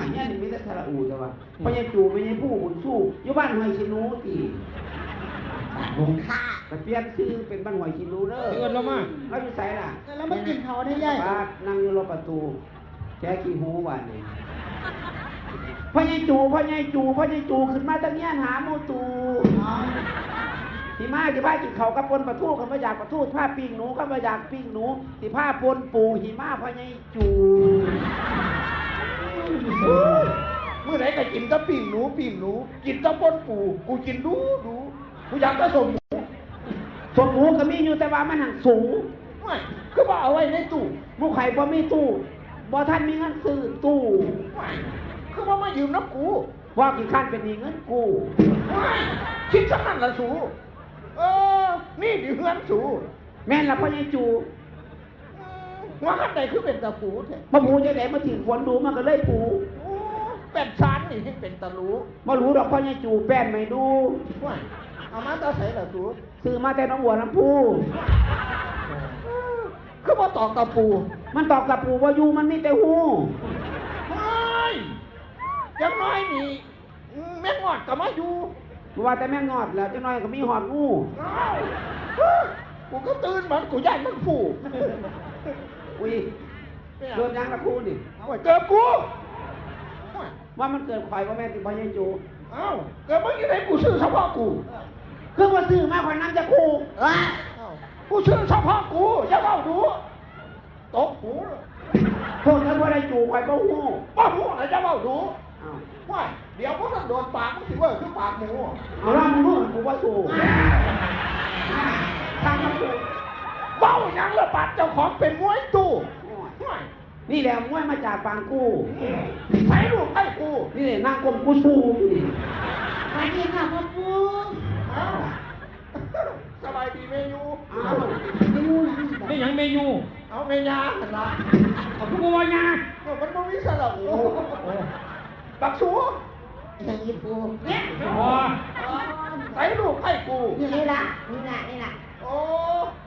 วยเนี่ยนี่มีแต่สระอูแต่ว่าพญาจูพญาผู้บุญสู้อยู่บ้านหอยชินูตีบุงค่าแต่เปลี่ยนชื่อเป็นบ้านหอยชินูเด้อเอินเรามาเราอยู่ไสล่ะแล้วมันกินเขาได้ยัยบ้านนั่งอยู่รอบประตูแค่ขี้หูวันนี้พญาจูพญาจูพญาจูขึ้นมาตั้งเงี้ยหาหมูตูสิมาสิพากินเขาวกับปนปลาทูกันมาอยากปลาทูผ้าปิ้งหนูก็มาอยากปิ้งหนูสิผ้าปนปูหิมาพะไงจู เมื่อไหร่ก็กินแตะปิ่งหนูปิ่งหนูกินแตะปนปูกูกินดูดูกูอยากจะสมหมูสมหมูก็มีอยู่แต่ว่ามันหังสูงไม่คือว่าเอาไว้ในตู้หมูไข่บ่มีตู้บ่ท่านมีเงินซื้อตู้ไม่คือว่ามายืมน้ำกูว่ากี่ขั้นเป็นหนี้เงินกู้ไม่คิดสักนั่นละสูเออนี่ดิเฮือนสูแม่นละพะไงจูอืม ว่าขั้นใดคือเป็นตะปูเถอะมาหมูจะไหนมาถึงฝนดูมันก็เลยปูโอ้เป็นชานนี่ให้เป็นตะลูมารู้ดอกพะไงจูแป้นไม่ดูไม่เอามาตาใส่ละสูซื้อมาแต่น้องบัวลำพูเออคือว่าตอกตะปู มันตอบกับปูว่าอยู่มันมีแต่หูไม่ยังน้อยนี่อืมแม่งอดกับมาอยู่ว่าแต่แม่งอดแล้วจังน้อยก็มีหอดงูอ้าวกูก็ตื่นมันกูย่านมันผูก อุ้ยโดนยังละครูนี่เอาไว้เกิดกูว่ามันเกิดข่อยว่าแม่ติพญาจูเอ้าเกิดเมื่อกี้ไหนกูซื้อเฉพาะกูคือว่าซื้อมาข่อยน้ำจะครูว้าเอ้ากูซื้อเฉพาะกูอย่าเล่าดูตกหูเลยพวกนั้นว่าได้จูข่อยก็หูป้าหูอะไรจะเล่าดูอ้าวว่าเดี๋ยวพวกนั้นโดนปากมึงสิเว่าคือปากหมูเอาล่ะมึงรู้กูว่าสูทางมันกูเบ้าห ยังละบาดเจ้าของเป็นมวยตู้ว่านี่แหละมวยมาจากปางกูใส่ลูกให้กูนี่แหละนั่งกลมกูสู้อยู่นี่สวัสดีค่ะพ่อปูเอ้าสบายดีเมยูอ้าวไม่รู้นะไม่หยังเมนูเอาเมยาหันละเอาผู้บอยามันต้องมีสระอูบักชูอย่างนี้ปูเนี่ยอ๋อใส่ลูกให้กูนี่ละนี่ละนี่ละโอ้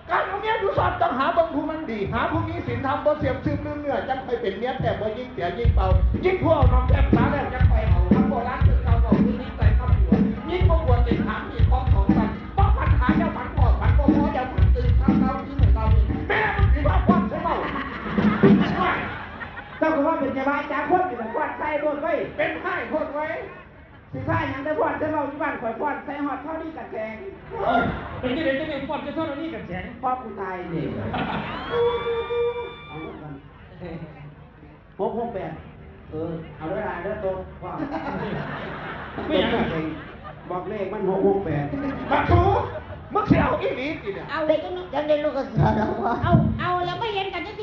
การเอาเมียดูสอดต้องหาเบางผู้มันดี หาผู้มีศีลธรรมบ่เสียมซึมลืมเนื้อจังไปเป็นเมียแต่บ่ยิ่งเสียยิ่งเป่ายิ่งพวกน้องแก้มสาแล้วจังไปเอาทำโบราณคือเก่าบอกคือยิ่งใส่ข้าวหัวยิ่งบ่บวชติดถามอีกของของกันบ่ปัญหาอย่าฝันพอฝันบ่พออย่าฝันตื่นเช้าเช้าที่เหมือนเราแม่มันสิว่าความใช่เปล่าใช่เจ้าก็ว่าเป็นยาบ้าจ้าคนอยู่แต่ควันใส่รถไว้เป็นไห้โคตรไว้ สิใส่หยังได้พอนได้เบาที่บ้านข่อยพอนใส่หอดเท่านี้กันแกงเป็นที่ไหนจะเป็นฟอดจะเท่านี้กันแข็งพ่อกูตายนี่เอาลูกกันหกหกแปดเออเอาเวลาเด้อโตพ่อไม่หยังอะบอกเลขมันหกหกแปดบักชูมึงสิเอาอีหลีสิเนี่ยเอาเด็กก็ยังได้ลูกกระเสือแล้ววะเอาเอาแล้วไม่เห็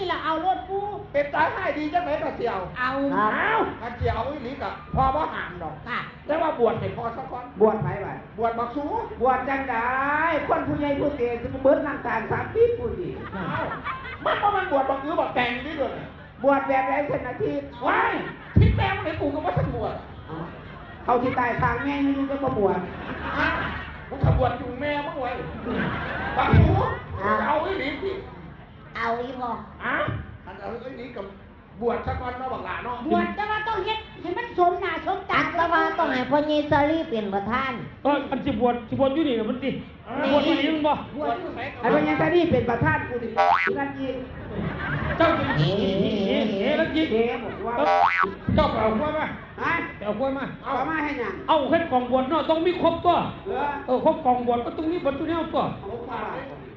นกันจังสิละเอารถปูเป็นตายให้ดีจังไหนก็เสียวเอาอ้าวถ้าเสียวอีหลีกับพอบ่ห่างดอกค่ะแต่ว่าบวชให้พอสักคนบวชไปไปบวชบักชูบวชจังได้คนผู้ใหญ่ผู้เก่งจะเบิดนั่งการสามปีผู้ดีอ้าวมันก็มันบวชบักอื้อบักแต่งนี่ด้วยบวชแบบไรเส้นอาทิตย์ว้ายที่แม่งไหนกูก็ว่าทันบวชเขาที่ตายทางแม่ให้ยุ่งจะมาบวชอ้าวมึงขบวชอยู่แม่มึงไว้บักชูเอาอีหลีสิ เอาอีพออ้าวอันเอาอีหลีกับบวชสักวันเนาะบักหลาเนาะบวชแต่ว่าต้องเฮ็ดให้มันสมหน้าสมตาตักละว่าต้องให้พ่อเยซารีเป็นประธานเอออันสิบวชสิบวชอยู่นี่มันดิบวชอยู่นี่มันบ่บวชอยู่ไหนไอ้พญาตานี่เป็นประธานกูดินั่นยิงเจ้าจะเอ๋เอ๋เอ๋แล้วยิงเอ๋บอกว่าเจ้าเอากล้วยมาฮะเอากล้วยมาเอามาให้ยังเอาแค่กล่องบวชเนาะต้องมีครบตัวเหลือเออครบกล่องบวชก็ต้องมีบรรจุแนวตัวเอาผ้า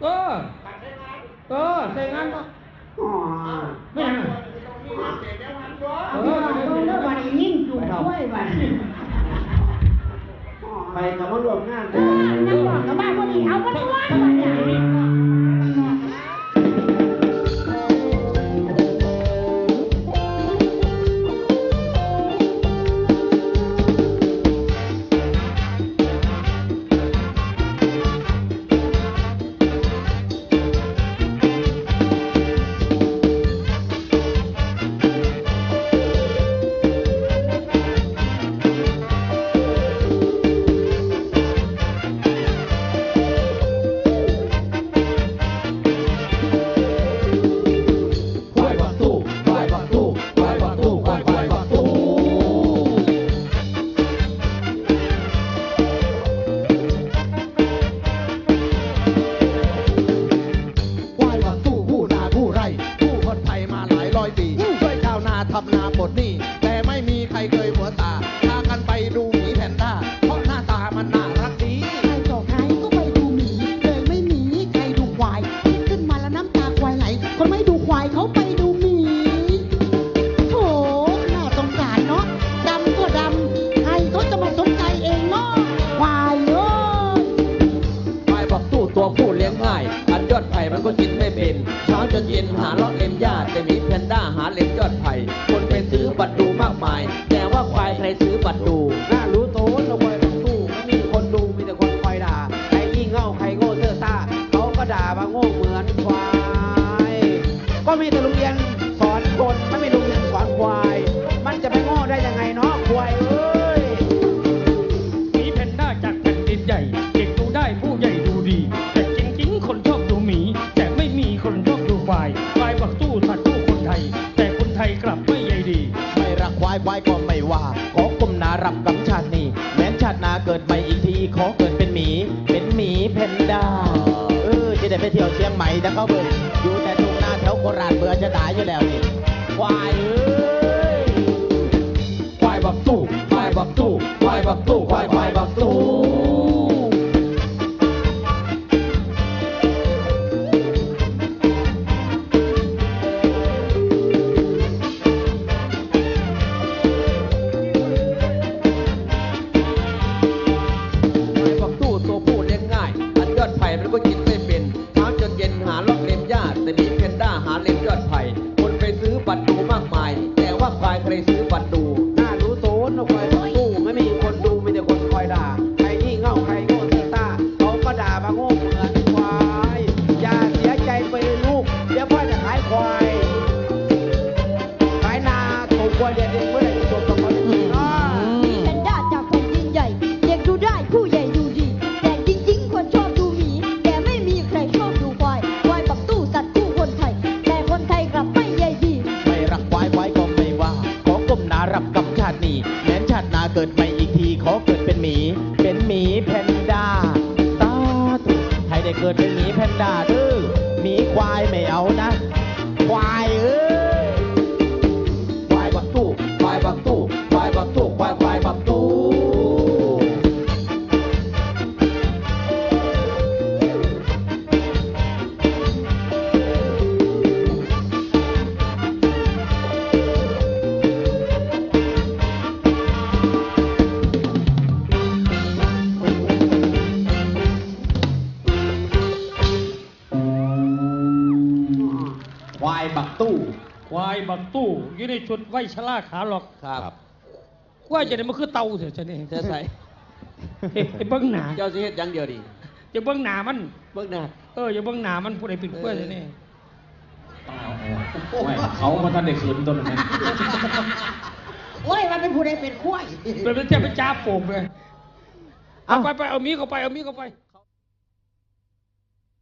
เอ อเออใส่งานเนาะอ๋อไม่หยังออต้องเลิกวันนี้นิ่งจุกด้วยวันไปกับมารวมงานเออนั่งบอมกับบ้านพอดีเอามันว่าวัน เช้าจะเย็นหาเล็ะเล็มหญ้าจะมีแพนด้าหาเล็มยอดไผ่คนไปซื้อบัตรดูมากมาย แต่ว่าควายใครซื้อบัตรดูน่ารู้โต้ละเวยทั้งตู้ไม่มีคนดูมีแต่คนคอยด่าใครงี่เง่าใครโง่เซ่อซ่าเขาก็ด่ามาโง่เหมือนควาย ก็มีแต่โรงเรียนสอนคนไม่มีโรงเรียน งใหม่แต่เขาเบื่ออยู่แต่ทุ่งนาแถวโคราชเบื่อจะตายอยู่แล้วนี่ควายเอ้ยควายบักตู้ควายบักตู้ควายบักตู้ แพนด้าตาธุให้ได้เกิดเป็นหมีแพนด้าดื้อหมีควายไม่เอานะายบักตู้ ควายบักตู้อยู่ในชุดไว้ชะล่าขาหลอกครับ ควายจะได้มาคือเต่าเถอะจะนี่เธอใส่เฮ้ยเบิ้งหนาเจ้าสิเฮ็ดอยังเดียวดีจะเบิ้งหนามัน เบิ่งหน้าเอออย่าเบิ้งหนามันผู้ใดเป็นควายจะนี่ไม่เขามาท่านได้ขืนต้นนั้นโอ้ยมันเป็นผู้ใดเป็นข้วยเป็นจะไปจ้าโป่งเลยเอาไปไปเอามีเข้าไปเอามีเข้าไป